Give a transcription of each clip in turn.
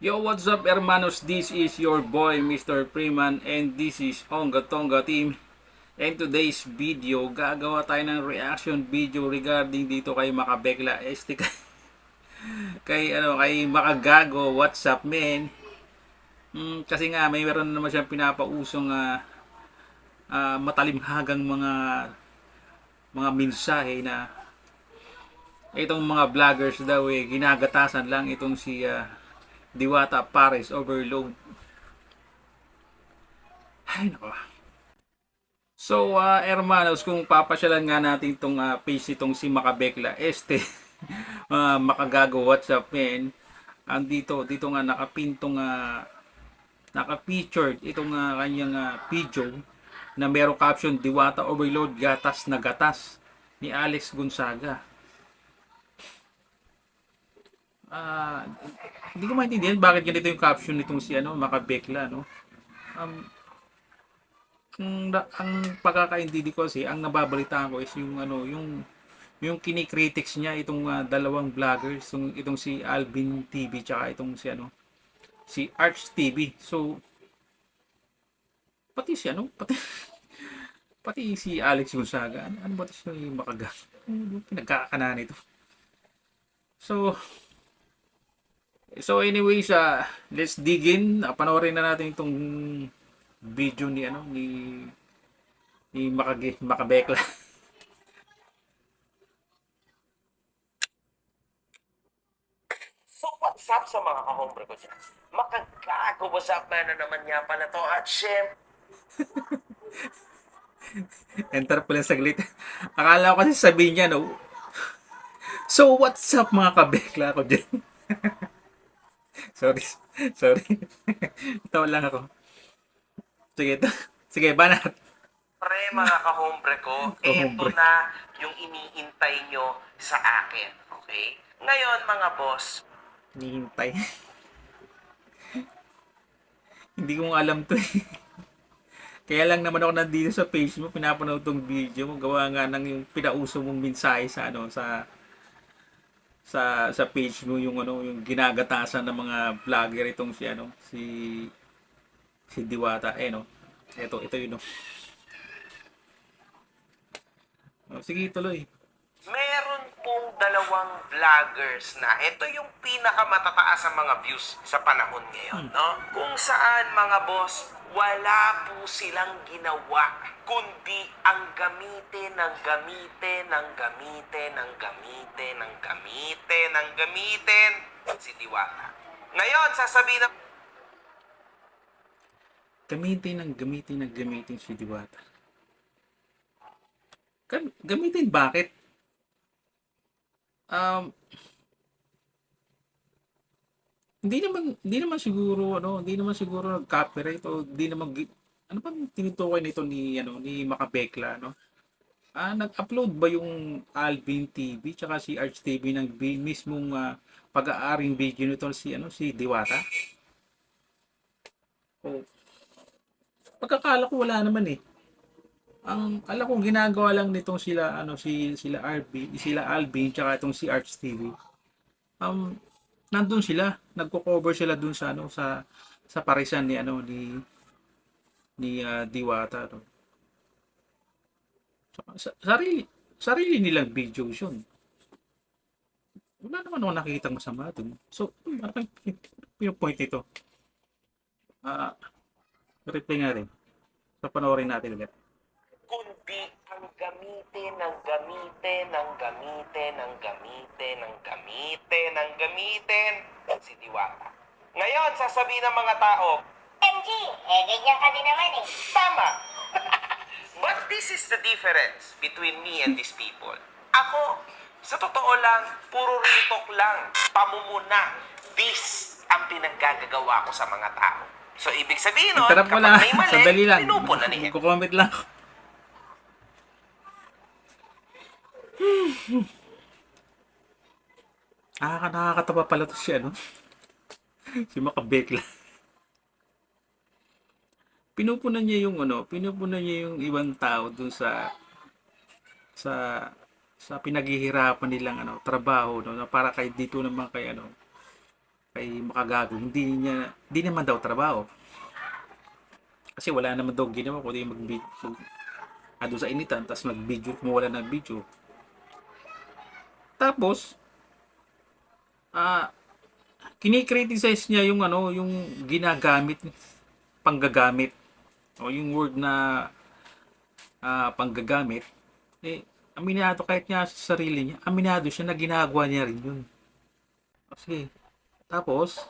Yo, what's up, hermanos? This is your boy, Mr. Freeman, and this is Onga Tonga Team. And today's video, gagawa tayo ng reaction video regarding dito kay Makabekla Este kay, kay ano kay Makagago What's up man Hmm, kasi nga may meron na naman siyang pinapausong ah, ah, matalimhagang mga mga mensahe na itong mga vloggers daw eh ginagatasan lang itong si ah, Diwata Pares Overload. Ay nako. So, uh, hermanos, kung papasyalan nga natin itong uh, page itong si Makabekla Este, uh, Makagago WhatsApp man, andito, dito nga nakapintong uh, naka-featured itong uh, kanyang uh, video na merong caption Diwata Overload Gatas na Gatas ni Alex Gonzaga. Ah, hindi ko maintindihan bakit ganito yung caption nitong si ano, Makabekla, no? Um, ang, ang pagkakaintindi ko kasi, ang nababalitaan ko is yung ano, yung yung kinikritics niya itong ah, dalawang vloggers, itong, itong si Alvin TV tsaka itong si ano, si Arch TV. So pati si ano, pati pati si Alex Gonzaga. Ano, ano ba 'to si Makaga? Pinagkakanan ito? So So anyways, uh, let's dig in. Uh, panoorin na natin itong video ni ano ni ni Makage, Makabekla. So what's up sa mga kahombre ko dyan? Makagago, what's up man na naman niya pala to? At syempre, Enter pala saglit. Akala ko kasi sabihin niya, no? So, what's up mga kabekla ko dyan? sorry. Sorry. Tawa lang ako. Sige, sige, banat. pre mga kahombre ko, Kahombre. na yung iniintay nyo sa akin. Okay? Ngayon mga boss, Hinihintay. Hindi ko alam to eh. Kaya lang naman ako nandito sa page mo, pinapanood tong video mo, gawa nga ng yung pinauso mong mensahe sa ano, sa sa sa page mo yung ano, yung ginagatasan ng mga vlogger itong si ano, si si Diwata eh no. Ito, ito yun no. Oh, sige, tuloy. pong dalawang vloggers na ito yung pinakamatataas sa mga views sa panahon ngayon, no? Kung saan mga boss, wala po silang ginawa kundi ang gamitin ng gamitin ng gamitin ng gamitin ng gamitin ng gamitin si Diwata. Ngayon, sasabihin na Gamitin ng gamitin ng gamitin si Diwata. Gam- gamitin bakit? Um, hindi naman hindi naman siguro ano, hindi naman siguro nag-copyright o hindi naman ano ba tinutukoy nito ni ano ni Makabekla no? Ah, nag-upload ba yung Alvin TV tsaka si Arch TV ng mismong ah, pag-aaring video nito si ano si Diwata? O pagkakala ko wala naman eh. Ang alam ko ginagawa lang nitong sila ano si sila RB, sila Alvin tsaka itong si Arch TV. Um nandun sila, nagko-cover sila dun sa ano sa sa parisan ni ano ni ni ah, Diwata no. Sa- sarili sarili nilang videos yun. Wala naman ako nakikita masama dun. So, ano yung point nito? Ah, reply nga rin. So, panoorin natin ulit. Kundi ang gamitin ng gamitin ng gamitin ng gamitin ng gamitin ng gamitin si Diwata. Ngayon, sasabihin ng mga tao, MG, eh ganyan ka din naman eh. tama! But this is the difference between me and these people. Ako, sa totoo lang, puro ritok lang, pamumuna. This ang pinaggagawa ko sa mga tao. So, ibig sabihin nun, kapag lang. may mali, Sandali lang. pinupuna niya. Magko-comment lang ako. Ah, nakakatawa pala to si ano. si Makabekla. Pinupunan niya yung ano, pinupunan niya yung ibang tao dun sa sa sa pinaghihirapan nilang ano, trabaho no, na para kay dito naman kay ano kay makagago. Hindi niya, hindi naman daw trabaho. Kasi wala naman daw ginawa kundi mag mag ado sa initan tapos mag-video wala ng video. Tapos ah kini-criticize niya yung ano, yung ginagamit panggagamit o yung word na ah, panggagamit eh aminado kahit nga sa sarili niya, aminado siya na ginagawa niya rin yun. Kasi tapos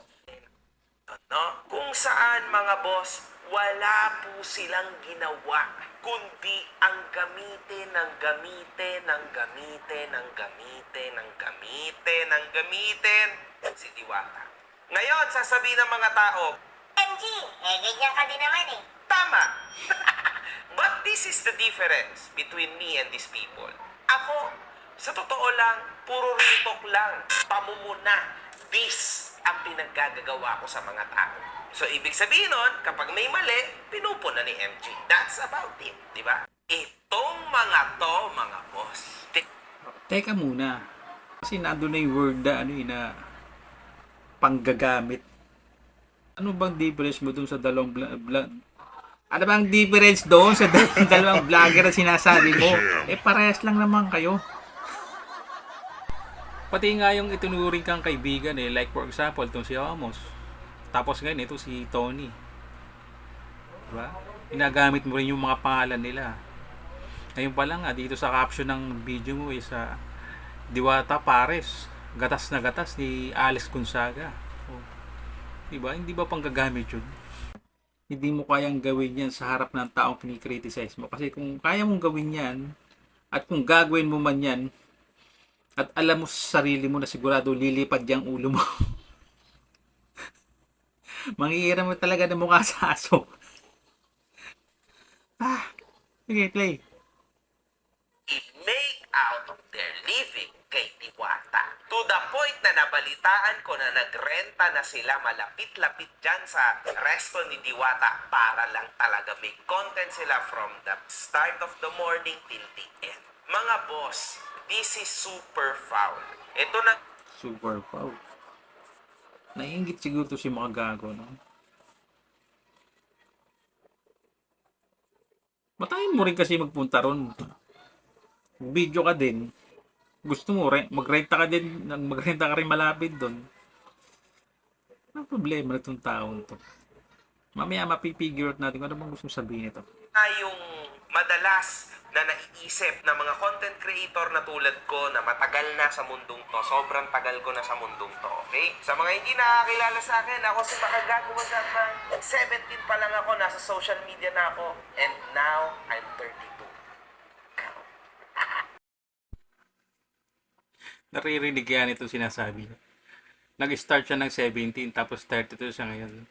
no? Kung saan mga boss, wala po silang ginawa kundi ang gamitin ng gamitin ng gamitin ng gamitin ng gamitin ng gamitin si Diwata. Ngayon, sasabihin ng mga tao, MG, eh ganyan ka din naman eh. Tama. But this is the difference between me and these people. Ako, sa totoo lang, puro ritok lang. Pamumuna. This ang pinaggagawa ko sa mga tao. So, ibig sabihin nun, kapag may mali, pinupuna ni MG. That's about it. Di ba? Itong mga to, mga boss. Ti- Teka muna. Kasi nandun na yung word na ano yun, na panggagamit. Ano bang difference mo dun sa dalawang bla- bla- Ano bang difference doon sa dal- dalawang vlogger na sinasabi mo? Eh parehas lang naman kayo. Pati nga yung itunuring kang kaibigan eh, like for example, itong si Amos. Tapos ngayon, ito si Tony. Diba? Ginagamit mo rin yung mga pangalan nila. Ngayon pa lang nga, dito sa caption ng video mo is sa Diwata Pares. Gatas na gatas ni Alex Gonzaga. Oh. Diba? Hindi ba pang gagamit yun? Hindi mo kayang gawin yan sa harap ng taong kinikriticize mo. Kasi kung kaya mong gawin yan, at kung gagawin mo man yan, at alam mo sa sarili mo na sigurado lilipad yung ulo mo. Mangihiram mo talaga ng mukha sa aso. ah, sige, play. make out of their living kay Diwata. To the point na nabalitaan ko na nagrenta na sila malapit-lapit dyan sa resto ni Diwata para lang talaga may content sila from the start of the morning till the end. Mga boss, this is super foul. Ito na Super foul. Naiingit siguro to si mga gago, no? Matayin mo rin kasi magpunta ron. Video ka din. Gusto mo, re- magrenta ka din, magrenta ka rin malapit doon. Ang problema na itong taon to. Mamaya mapipigure out natin kung ano bang gusto sabihin ito. na yung madalas na naiisip ng mga content creator na tulad ko na matagal na sa mundong to. Sobrang tagal ko na sa mundong to, okay? Sa mga hindi nakakilala sa akin, ako si Makagago Mazatman. 17 pa lang ako, nasa social media na ako. And now, I'm 32. Naririnig yan itong sinasabi niya. Nag-start siya ng 17 tapos 32 siya ngayon.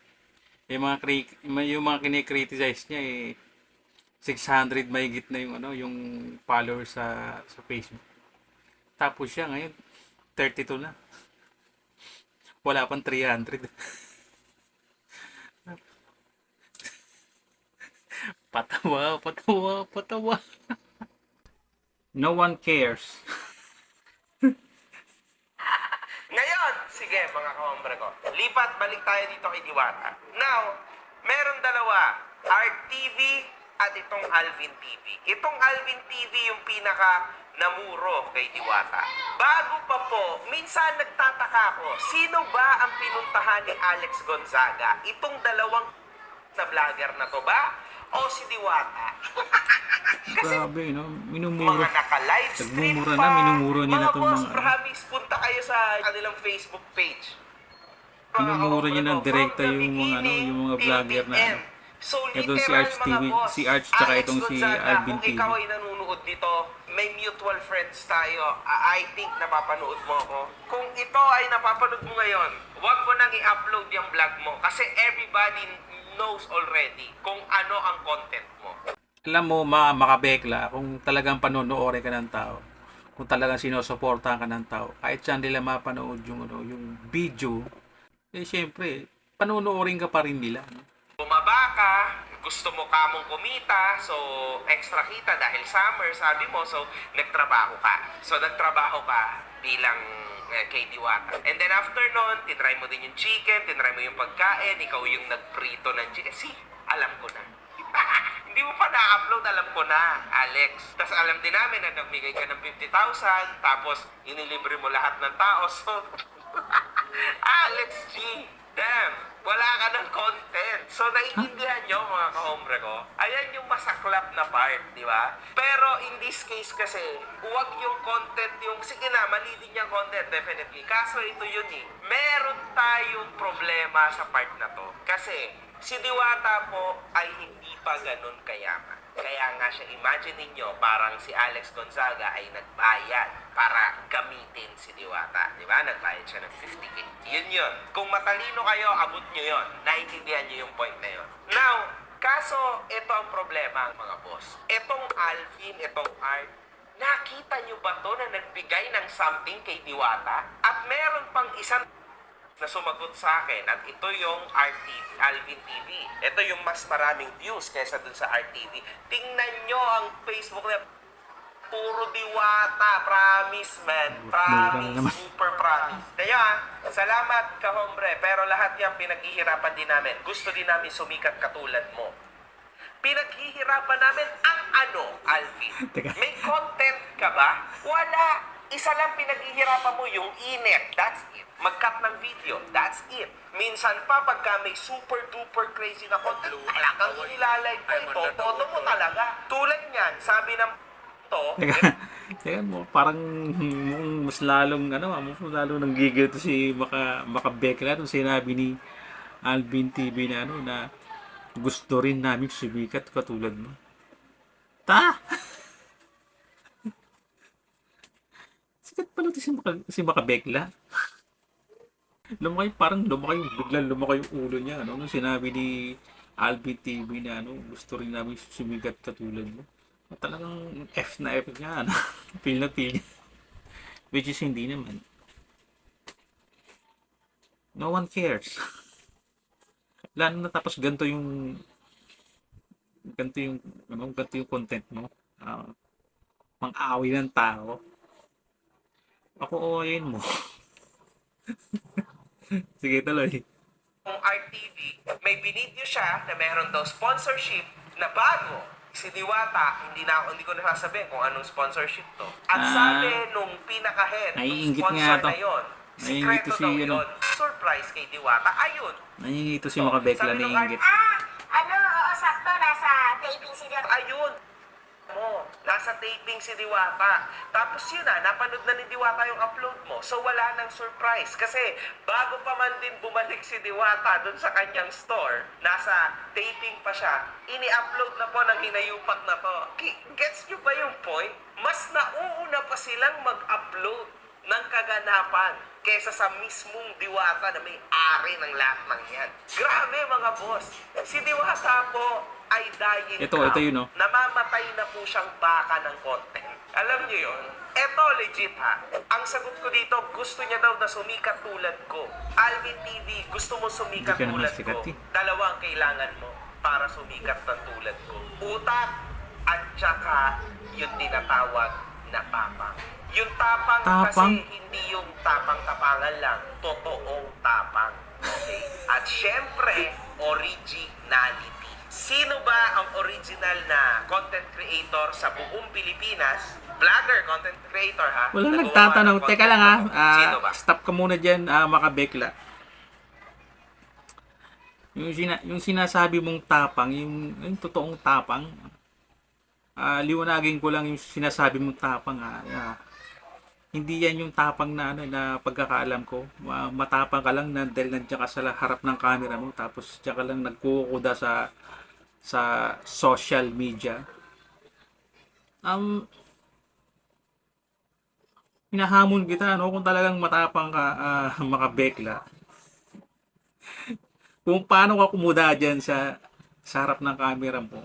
Yung mga yung mga kini-criticize niya eh 600 mahigit na yung ano yung followers sa sa Facebook. Tapos siya ngayon 32 na. Wala pang 300. patawa, patawa, patawa. no one cares. Ngayon, sige mga kahombre ko, lipat balik tayo dito kay Diwata. Now, meron dalawa, Art TV at itong Alvin TV. Itong Alvin TV yung pinaka namuro kay Diwata. Bago pa po, minsan nagtataka ako, sino ba ang pinuntahan ni Alex Gonzaga? Itong dalawang na vlogger na to ba? O si Diwata? Kasi Grabe, no? Minumura. mga naka-livestream Nagmumura pa. na, minumura niya na mga tong boss, mga- promise, punta kayo sa kanilang Facebook page. Minumura niya ng direkta yung mga, ano, yung mga vlogger na, end. So, Ito si literal, Arch mga TV, boss, si Arch tsaka Alex itong si Gonzaga, Alvin kung TV. ikaw ay nanonood dito, may mutual friends tayo. I think napapanood mo ako. Kung ito ay napapanood mo ngayon, huwag mo nang i-upload yung vlog mo kasi everybody knows already kung ano ang content mo. alam mo, mga makabekla, kung talagang panonoodin ka ng tao, kung talagang sinusuportahan ka ng tao, kahit saan nila mapanood yung, ano, yung video, eh syempre, panonoodin ka pa rin nila. No? Bumaba ka, gusto mo kamong kumita, so extra kita dahil summer, sabi mo, so nagtrabaho ka. So nagtrabaho ka bilang eh, kay. And then after nun, tinry mo din yung chicken, tinry mo yung pagkain, ikaw yung nagprito ng chicken. See, alam ko na. Hindi mo pa na-upload, alam ko na, Alex. Tapos alam din namin na nagbigay ka ng 50,000, tapos inilibre mo lahat ng tao. So, Alex G, damn, wala ka ng content. So, naiintindihan nyo, mga kahombre ko. Ayan yung masaklap na part, di ba? Pero in this case kasi, huwag yung content yung, sige na, mali din yung content, definitely. Kaso ito yun eh. Meron tayong problema sa part na to. Kasi, si Diwata po ay hindi pa ganun kayaman. Kaya nga siya, imagine ninyo, parang si Alex Gonzaga ay nagbayad para gamitin si Diwata. Di ba? Nagbayad siya ng 50k. Yun yun. Kung matalino kayo, abot nyo yun. Naintindihan nyo yung point na yun. Now, kaso, ito ang problema, mga boss. Itong Alvin, itong Art, nakita nyo ba to na nagbigay ng something kay Diwata? At meron pang isang na sumagot sa akin at ito yung RTV, Alvin TV. Ito yung mas maraming views kaysa dun sa RTV. Tingnan nyo ang Facebook na puro diwata, promise man, promise, super promise. Kaya, salamat ka hombre, pero lahat yan pinaghihirapan din namin. Gusto din namin sumikat katulad mo. Pinaghihirapan namin ang ano, Alvin? May content ka ba? Wala. Isa lang pinaghihirapan mo yung init. That's it. Mag-cut ng video. That's it. Minsan pa, pagka may super duper crazy na content, talagang inilalike ko ito. Todo mo talaga. Tulad niyan, sabi ng to, Teka, mo, parang mukhang mas lalong, ano, ah, mas lalong nang gigil to si Maka, Makabekla nung sinabi ni Alvin TV na, ano, na gusto rin namin sumikat katulad mo. Ta! Sikat pala to si, Maka, si Makabekla. lumaki, parang lumaki, biglang lumaki yung ulo niya, ano, nung sinabi ni Alvin TV na, ano, gusto rin namin sumikat katulad mo. Talagang F na F nga, ano? feel na feel niya. Which is hindi naman. No one cares. Lalo na tapos ganito yung ganito yung ano, ganito yung content mo. Ah, mang-away ng tao. Ako oyin mo. Sige, tuloy. kung RTV, may binidyo siya na meron daw sponsorship na bago. Si Diwata, hindi na ako, hindi ko nasasabihin kung anong sponsorship to. At Ah. sabi nung pinaka-head, nung Naiingit sponsor nga to. na yun, Naiingit to sikreto si, daw ano. yun. Surprise kay Diwata. Ayun. Nangingi ito si Makabekla Sabi na nung ingit. Ah, ano, oo, sakto, nasa taping si Dot. Ayun. Mo, nasa taping si Diwata. Tapos yun na, napanood na ni Diwata yung upload mo. So wala nang surprise. Kasi bago pa man din bumalik si Diwata dun sa kanyang store, nasa taping pa siya, ini-upload na po ng hinayupak na to. Gets nyo ba yung point? Mas nauuna pa silang mag-upload ng kaganapan kesa sa mismong Diwata na may ari ng lahat ng yan. Grabe mga boss. Si Diwata po ay dying Ito, cow. ito yun, oh. Namamatay na po siyang baka ng content. Alam niyo yun? Ito legit ha. Ang sagot ko dito, gusto niya daw na sumikat tulad ko. Alvin TV, gusto mo sumikat tulad ko. eh. Dalawang kailangan mo para sumikat ng tulad ko. Utak at saka yung tinatawag na tapang. Yung tapang, Tapang? kasi hindi yung tapang-tapangan lang. Totoong tapang. Okay? At syempre, originality. Sino ba ang original na content creator sa buong Pilipinas? Vlogger, content creator ha? Wala Nagawa nagtatanong. ng Teka content lang ha. na to. Ah, Sino ba? stop ka muna dyan, ah, Makabekla. Yung, sina- yung sinasabi mong tapang, yung, yung totoong tapang, ah, liwanagin ko lang yung sinasabi mong tapang. Ah, ah, hindi yan yung tapang na ano na pagkakaalam ko. Ma- matapang ka lang na dahil nandiyan ka sa harap ng camera mo tapos diyan ka lang nagkukuda sa sa social media. Um, hinahamon kita no kung talagang matapang ka ah, makabekla. kung paano ka kumuda diyan sa sa harap ng camera mo.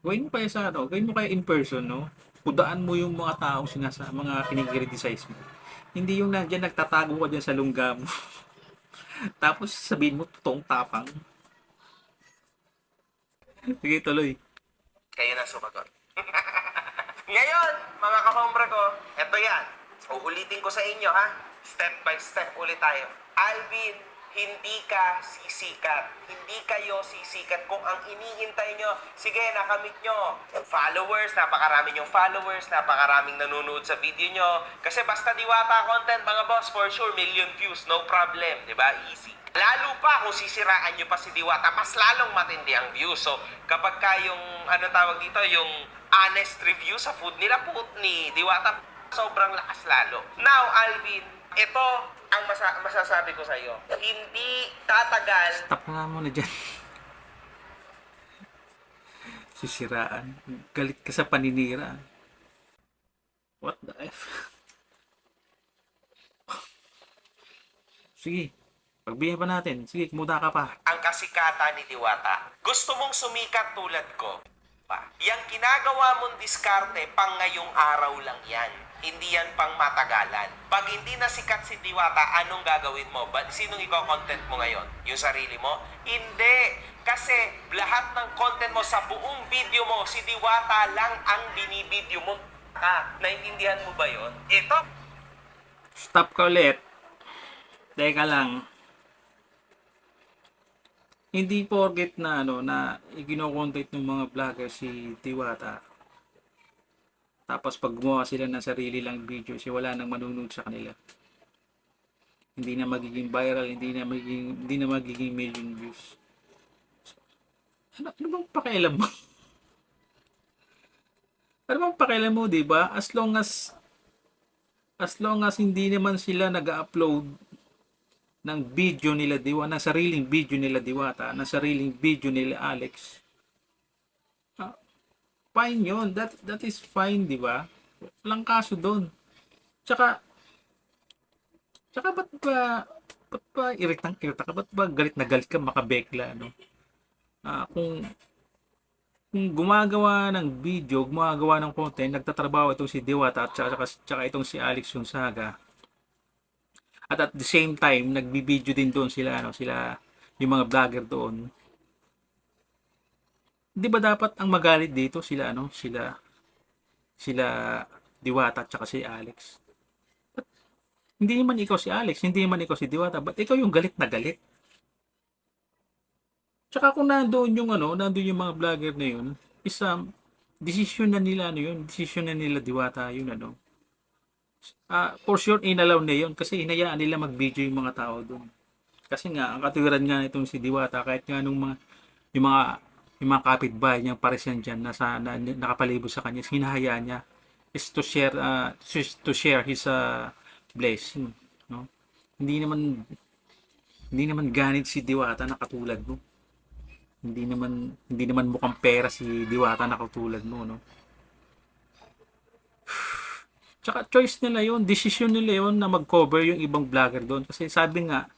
Gawin mo kaya sa ano, gawin mo kaya in person, no? Kudaan mo yung mga taong sinasa, mga kinikriticize mo. Hindi yung nandiyan nagtatago ka dyan sa lungga mo. Tapos sabihin mo totoong tapang. Sige, tuloy. Kayo na sumagot. Ngayon, mga kahombre ko, eto yan. Uulitin ko sa inyo ha. step by step ulit tayo. Alvin, hindi ka sisikat. Hindi kayo sisikat kung ang inihintay nyo, sige, nakamit nyo. Followers, napakarami yung followers, napakaraming nanonood sa video nyo. Kasi basta diwata content, mga boss, for sure, million views, no problem, ba? Easy. Lalo pa kung sisiraan nyo pa si Diwata, mas lalong matindi ang views. So, kapag ka yung, ano tawag dito, yung honest review sa food nila po ni Diwata, sobrang lakas lalo. Now, Alvin, ito ang masa- masasabi ko sa iyo. Hindi tatagal Stop nga muna dyan. Sisiraan. Galit ka sa paninira. What the F? Sige. Pagbigyan pa natin. Sige, kumuda ka pa. ang kasikatan ni Diwata. Gusto mong sumikat tulad ko? Pa. Yang ginagawa mong diskarte pang ngayong araw lang yan. Hindi yan pang matagalan. Pag hindi nasikat si Diwata, anong gagawin mo? Ba, sinong iko-content mo ngayon? Yung sarili mo? Hindi. Kasi lahat ng content mo sa buong video mo, si Diwata lang ang binibideo mo. Ha? Naintindihan mo ba yon? Ito, Stop ka ulit. Teka lang. Hindi porket na ano na igino-content ng mga vlogger si Tiwata. Tapos pag gumawa sila ng sarili lang video, si wala nang manunod sa kanila. Hindi na magiging viral, hindi na magiging hindi na magiging million views. Ano, ano bang pakialam mo? ano bang pakialam mo, 'di ba? As long as as long as hindi naman sila nag-upload ng video nila Diwa, ng sariling video nila Diwata, ng sariling video nila Alex, fine yun. That, that is fine, di ba? Walang kaso doon. Tsaka, tsaka ba't ba, ba't ba iritang irita ka? Ba't ba galit na galit ka makabekla, no? Ah, kung, kung gumagawa ng video, gumagawa ng content, nagtatrabaho itong si Diwata at tsaka, tsaka, itong si Alex Yunsaga. At at the same time, nagbibideo din doon sila, ano, sila, yung mga vlogger doon. Di ba dapat ang magalit dito sila, ano, sila, sila Diwata at si Alex? Ba't hindi naman ikaw si Alex, hindi naman ikaw si Diwata, ba't ikaw yung galit na galit? Tsaka kung nandoon yung ano, nandoon yung mga vlogger na yun, isa, desisyon na nila ano yun, desisyon na nila Diwata yun ano. Ah, for sure inalaw na yun kasi hinayaan nila mag-video yung mga tao doon. Kasi nga ang katuwiran nga nitong si Diwata kahit nga nung mga yung mga yung mga kapitbahay niyang pares yan dyan na, sa, na, nakapalibot sa kanya, hinahayaan niya is to share uh, to, share his uh, blessing, no? Hindi naman hindi naman ganit si Diwata na katulad mo. Hindi naman hindi naman mukhang pera si Diwata na katulad mo, no? Tsaka choice nila yun, decision nila yun na mag-cover yung ibang vlogger doon. Kasi sabi nga,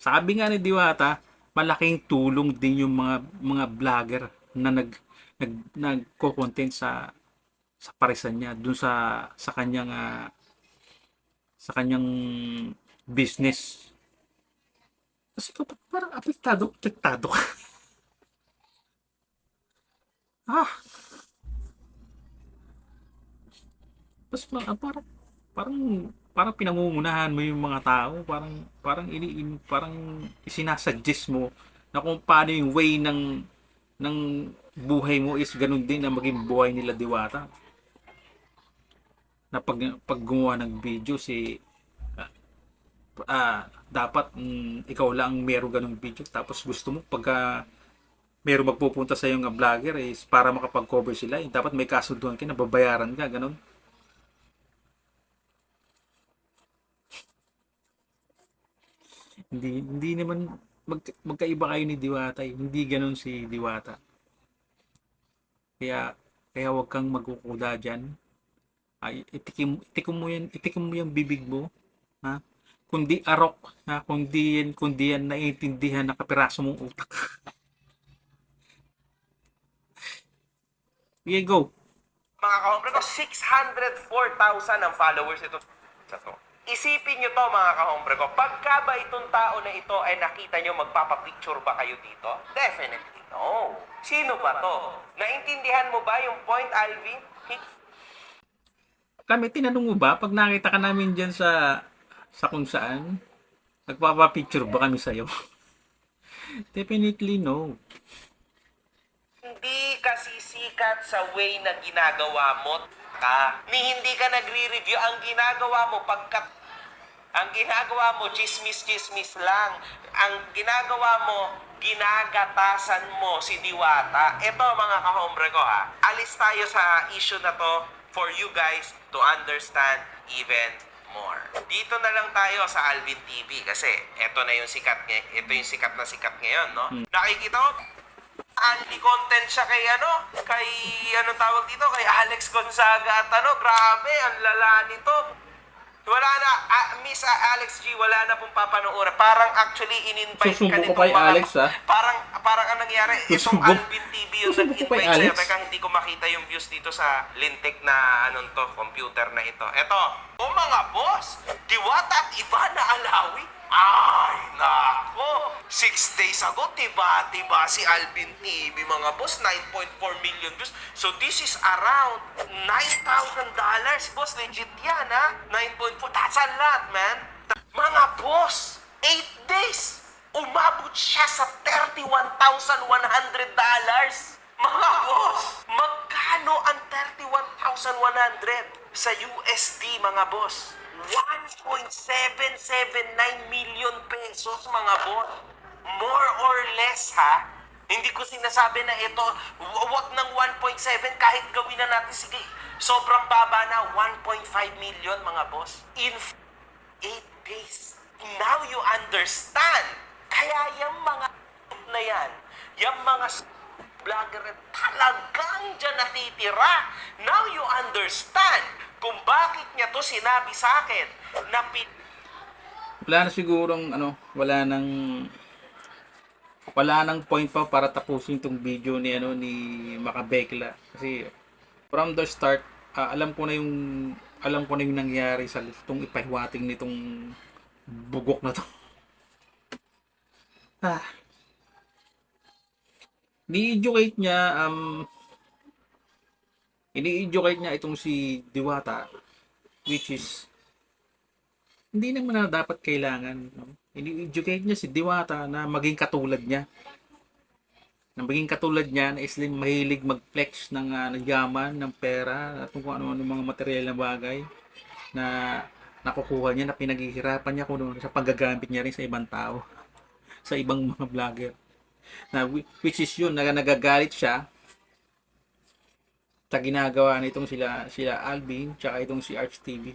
sabi nga ni Diwata, malaking tulong din yung mga mga vlogger na nag nag nagko-content sa sa parisan niya doon sa sa kanyang ah, sa kanyang business. Kasi ikaw parang apektado, apektado ka. ah, Tapos parang, parang, parang, pinangungunahan mo yung mga tao. Parang, parang ini, in, parang isinasuggest mo na kung paano yung way ng, ng buhay mo is ganun din na maging buhay nila diwata. Na pag, pag gumawa ng video si ah, ah, dapat mm, ikaw lang meron ganung video tapos gusto mo pagka meron magpupunta sa yung vlogger is para makapag-cover sila eh, dapat may kasunduan ka na babayaran ka ganun Hindi hindi naman mag, magkaiba kayo ni Diwata. eh. Hindi ganoon si Diwata. Kaya kaya wag kang magkukuda diyan. Ay itikim itikim mo yan, itikim mo yung bibig mo, ha? Kundi arok, ha? Kundi yan, kundi yan naiintindihan na kapiraso mong utak. Sige, go. mga kahombre ko, 604,000 ang followers ito sa to. Isipin nyo to mga kahombre ko, pagka ba itong tao na ito ay nakita nyo magpapapicture ba kayo dito? Definitely no. Sino ba to? Naintindihan mo ba yung point, Alvin? Kami, tinanong mo ba, pag nakita ka namin dyan sa sa kung saan nagpapapicture ba kami sa'yo? Definitely no. Hindi kasi sikat sa way na ginagawa mo ka. Ni hindi ka nagre-review. Ang ginagawa mo pagkat ang ginagawa mo, chismis-chismis lang. Ang ginagawa mo, ginagatasan mo si Diwata. Ito mga kahombre ko ha. Alis tayo sa issue na to for you guys to understand even more. Dito na lang tayo sa Alvin TV kasi ito na yung sikat ngay ito yung sikat na sikat ngayon, no? Nakikita mo anti-content siya kay ano, kay ano tawag dito, kay Alex Gonzaga at ano, grabe, ang lala nito. Wala na, ah, Miss ah, Alex G, wala na pong papanoorin. Parang actually in-invite Susubo ka ko nitong kay mga- Alex, ah. Parang, parang ang nangyari, itong Susubo- Alvin TV yung susubo ko kay nag-invite sa'yo. Alex. Teka, hindi ko makita yung views dito sa lintik na anong to, computer na ito. Eto, o mga boss, Diwata at Ivana Alawi. Ay, nako. Six days ago, diba, diba si Alvin TV, mga boss, 9.4 million views. So this is around $9,000, boss. Legit yan, ha? 9.4. That's a lot, man. Mga boss, 8 days. Umabot siya sa $31,100. Mga boss, magkano ang 31,100 sa USD, mga boss? 1.779 million pesos, mga boss. More or less, ha? Hindi ko sinasabi na ito, wa- wag ng 1.7, kahit gawin na natin, sige, sobrang baba na, 1.5 million, mga boss. In 8 days. Now you understand. Kaya yung mga na yan, yung mga vlogger talagang dyan natitira. Now you understand kung bakit niya to sinabi sa akin na pin- Wala na sigurong ano, wala nang wala nang point pa para tapusin tong video ni ano ni Makabekla kasi from the start ah, alam ko na yung alam ko na yung nangyari sa itong ipahiwating nitong bugok na to. Ah. Ni-educate niya um ini-educate niya itong si Diwata which is hindi naman na dapat kailangan. No? Ini-educate niya si Diwata na maging katulad niya. Na maging katulad niya na islim mahilig mag-flex ng, uh, ng yaman, ng pera, at kung ano-ano mga material na bagay na nakukuha niya, na pinaghihirapan niya kung sa paggagamit niya rin sa ibang tao, sa ibang mga vlogger. Na, whi- which is yun, na nagagalit siya sa ginagawa nitong sila, sila Alvin, tsaka itong si Arch TV.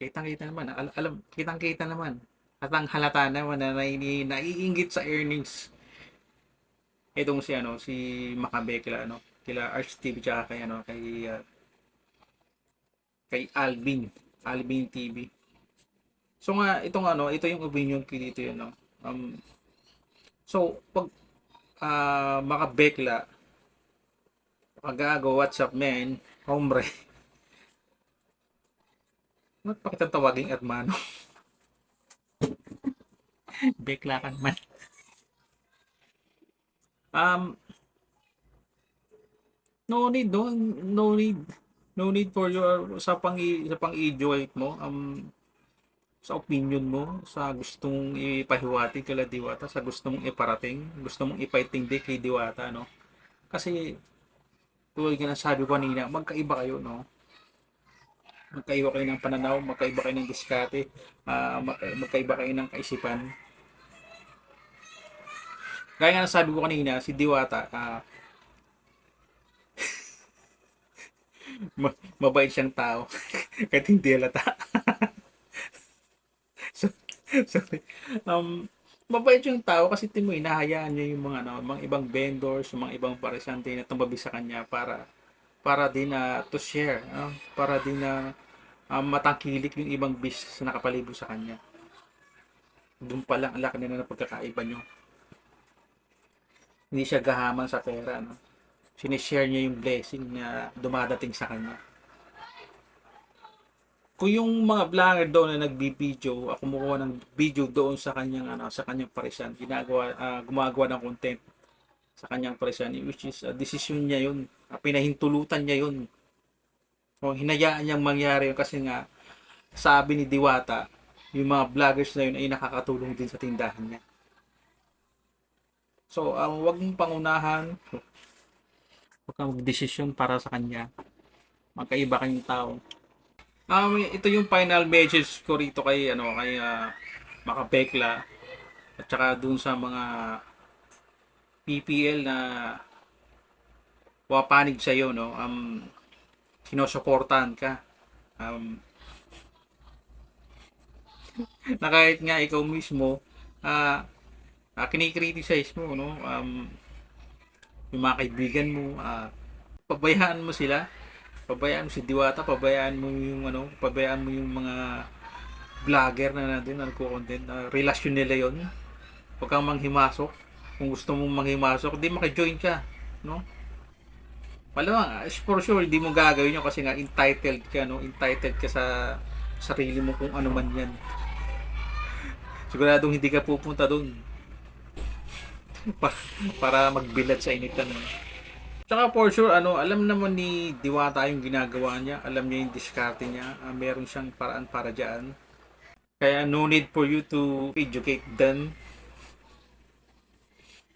kitang kita naman. Al- alam kitang kita naman hatang halata naman na nai- naiinggit sa earnings itong si ano si Makabe kila ano kila Arch TV tsaka kay ano kay uh, kay Alvin. Alvin TV so nga itong ano ito yung opinion ko dito yun no? Um so pag uh, Makabekla pagago what's up man hombre Ba't pa kitang tawaging hermano? Bekla ka naman. Um, no need, no, no need, no need for your, sa pang, sa pang i-joy mo, um, sa opinion mo, sa gustong ipahiwati kala Diwata, sa gusto mong iparating, gusto mong ipaitindi kay Diwata, no? Kasi, tulad nga ng sabi ko kanina, magkaiba kayo, no? magkaiba kayo ng pananaw, magkaiba kayo ng diskarte, ah, magka- magkaiba kayo ng kaisipan. Gaya nga ng sabi ko kanina, si Diwata, ah, ma- mabait siyang tao. Kahit hindi halata. so, sorry. Um, mabait siyang tao kasi timo hinahayaan niya yung mga ano, mga ibang vendors, yung mga ibang parisante na tumabi sa kanya para para din na to share, ano, para din na um, matangkilik yung ibang business na nakapalibot sa kanya. Doon pa lang ang laki na ng pagkakaiba nyo. Hindi siya gahaman sa pera. No? Sinishare niya yung blessing na dumadating sa kanya. Kung yung mga vlogger doon na nagbibideo, ako kumukuha ng video doon sa kanyang ano, sa kanyang parisan, ginagawa ah, gumagawa ng content sa kanyang parisan which is uh, decision niya yun, Ah, pinahintulutan niya yun O hinayaan niyang mangyari yun kasi nga sabi ni Diwata, yung mga vloggers na yun ay nakakatulong din sa tindahan niya. So, um, wag mong pangunahan. Huwag kang magdesisyon para sa kanya. Magkaiba kayong tao. Um, ito yung final message ko rito kay ano kay ah, Makabekla at saka dun sa mga PPL na wapanig sa iyo no? Um sinusuportahan ka. Um na kahit nga ikaw mismo ah uh, kinikriticize mo no? Um yung mga kaibigan mo ah pabayaan mo sila pabayaan mo si Diwata pabayaan mo yung ano pabayaan mo yung mga vlogger na nandun na nagko-content. Na relasyon nila yon huwag kang manghimasok. Kung gusto mong manghimasok di maki-join ka no? Malamang ah, for sure hindi mo gagawin yun kasi nga entitled ka no? Entitled ka sa sarili mo kung ano man yan. Siguradong hindi ka pupunta doon para, para magbilad sa initan mo Tsaka for sure, ano, alam naman ni Diwata yung ginagawa niya. Alam niya yung diskarte niya. Ah, meron siyang paraan para dyan. Kaya no need for you to educate them.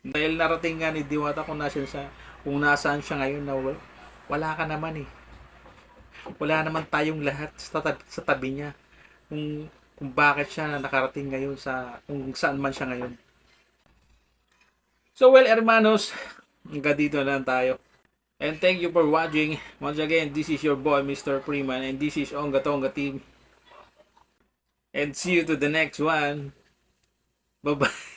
Dahil narating nga ni Diwata kung nasaan siya, kung nasaan siya ngayon na wala, ka naman eh. Wala naman tayong lahat sa, tab- sa tabi niya. Kung, kung bakit siya nakarating ngayon sa, kung saan man siya ngayon. So well, hermanos, hanggang dito lang tayo. And thank you for watching. Once again, this is your boy, Mr. Freeman, and this is Onga Tonga Team. And see you to the next one. Bye-bye.